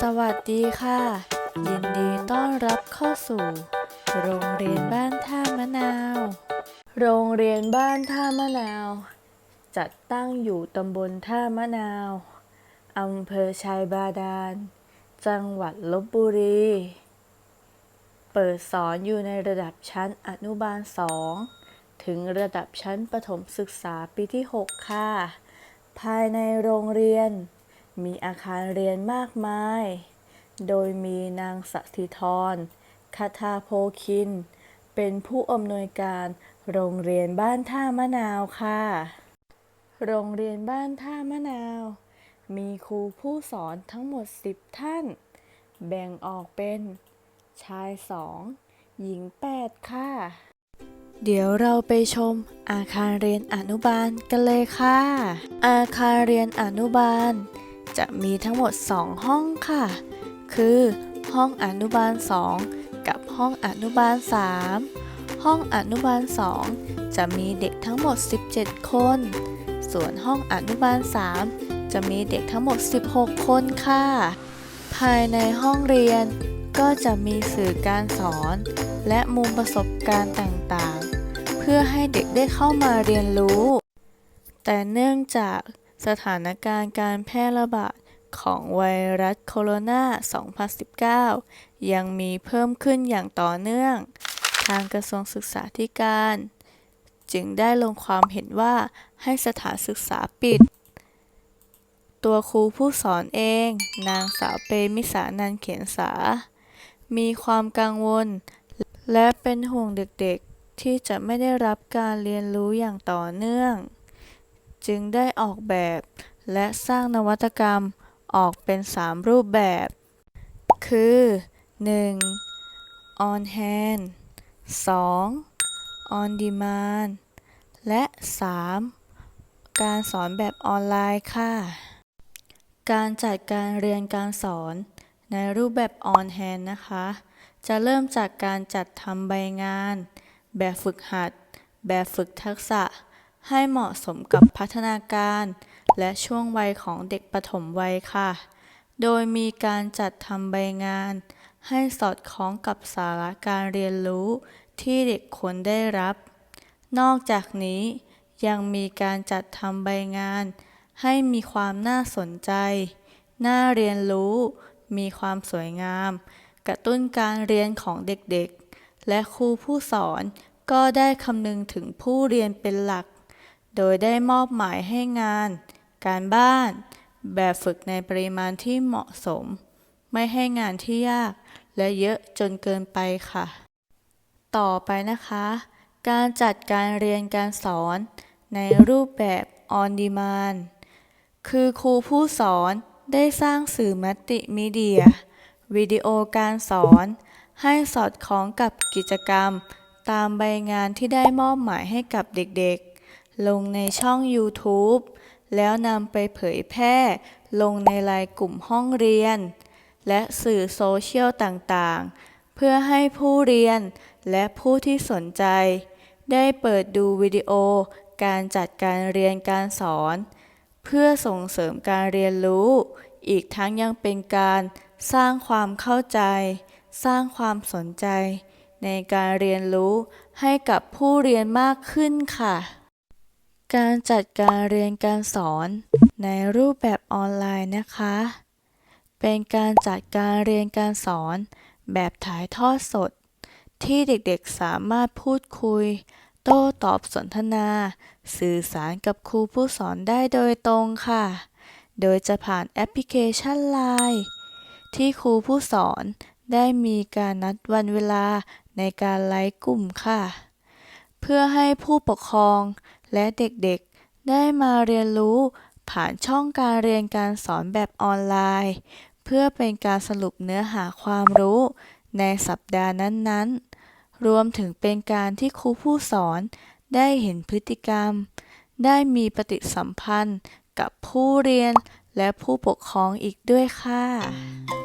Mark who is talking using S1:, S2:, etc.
S1: สวัสดีค่ะ ยินดีต้อนรับเข้าสู่ โรงเรียนบ้านท่ามะนาว โรงเรียนบ้านท่ามะนาว จัดตั้งอยู่ตำบลท่ามะนาวอำเภอชายบาดาล จังหวัดลบบุรี เปิดสอนอยู่ในระดับชั้นอนุบาล2ถึงระดับชั้นประถมศึกษาปีที่ 6 ค่ะ ภายในโรงเรียน มีอาคารเรียนมากมาย โดยมีนางสถิธรคาทาโพคิน เป็นผู้อำนวยการโรงเรียนบ้านท่ามะนาวค่ะ โรงเรียนบ้านท่ามะนาว มีครูผู้สอนทั้งหมด 10 ท่าน แบ่งออกเป็น ชายสองหญิง 8 ค่ะ เดี๋ยวเราไปชมอาคารเรียนอนุบาลกันเลยค่ะ อาคารเรียนอนุบาล จะมีทั้งหมด 2 ห้องค่ะ คือห้องอนุบาล 2 กับห้องอนุบาล 3 ห้องอนุบาล 2 จะมีเด็กทั้งหมด 17 คน ส่วนห้องอนุบาล 3 จะมีเด็กทั้งหมด 16 คนค่ะ ภายในห้องเรียนก็จะมีสื่อการสอน และมุมประสบการณ์ต่างๆ เพื่อให้เด็กได้เข้ามาเรียนรู้ แต่เนื่องจาก สถานการณ์การแพร่ระบาดของไวรัสโคโรนา 2019 ยังมีเพิ่มขึ้นอย่างต่อเนื่อง ทางกระทรวงศึกษาธิการ จึงได้ลงความเห็นว่าให้สถานศึกษาปิด ตัวครูผู้สอนเอง นางสาวเปมิสานันเขียนสา มีความกังวล และเป็นห่วงเด็กๆ ที่จะไม่ได้รับการเรียนรู้อย่างต่อเนื่อง จึงได้ออกแบบ และสร้างนวัตกรรมออกเป็น 3 รูปแบบ คือ 1. on hand 2. on demand และ 3. การสอนแบบออนไลน์ค่ะ การจัดการเรียนการสอนในรูปแบบ on hand นะคะ จะเริ่มจากการจัดทำใบงาน แบบฝึกหัด แบบฝึกทักษะ ให้เหมาะสมกับพัฒนาการ และช่วงวัยของเด็กปฐมวัยค่ะ โดยมีการจัดทำใบงาน ให้สอดคล้องกับสาระการเรียนรู้ที่เด็กควรได้รับ นอกจากนี้ยังมีการจัดทำใบงาน ให้มีความน่าสนใจ น่าเรียนรู้ มีความสวยงาม กระตุ้นการเรียนของเด็กๆ และครูผู้สอนก็ได้คำนึงถึงผู้เรียนเป็นหลัก โดยได้มอบหมายให้งาน การบ้าน แบบฝึกในปริมาณที่เหมาะสม ไม่ให้งานที่ยาก และเยอะจนเกินไปค่ะ ต่อไปนะคะ การจัดการเรียนการสอนในรูปแบบ on demand คือครูผู้สอนได้สร้างสื่อมัลติมีเดีย วิดีโอการสอน ให้สอดคล้องกับกิจกรรม ตามใบงานที่ได้มอบหมายให้กับเด็กๆ ลงในช่อง YouTube แล้วนำไปเผยแพร่ ลงในไลน์กลุ่มห้องเรียน และสื่อโซเชียลต่างๆ เพื่อให้ผู้เรียนและผู้ที่สนใจ ได้เปิดดูวิดีโอการจัดการเรียนการสอน เพื่อส่งเสริมการเรียนรู้ อีกทั้งยังเป็นการสร้างความเข้าใจ สร้างความสนใจ ในการเรียนรู้ให้กับผู้เรียนมากขึ้นค่ะ การจัดการเรียนการสอนในรูปแบบออนไลน์นะคะ เป็นการจัดการเรียนการสอนแบบถ่ายทอดสด ที่เด็กๆสามารถพูดคุย โต้ตอบสนทนา สื่อสารกับครูผู้สอนได้โดยตรงค่ะ โดยจะผ่านแอปพลิเคชัน Line ที่ครูผู้สอนได้มีการนัดวันเวลาในการไลฟ์กลุ่มค่ะ เพื่อให้ผู้ปกครอง และเด็กๆ ได้มาเรียนรู้ผ่านช่องการเรียนการสอนแบบออนไลน์ เพื่อเป็นการสรุปเนื้อหาความรู้ในสัปดาห์นั้นๆ รวมถึงเป็นการที่ครูผู้สอนได้เห็นพฤติกรรม ได้มีปฏิสัมพันธ์กับผู้เรียนและผู้ปกครองอีกด้วยค่ะ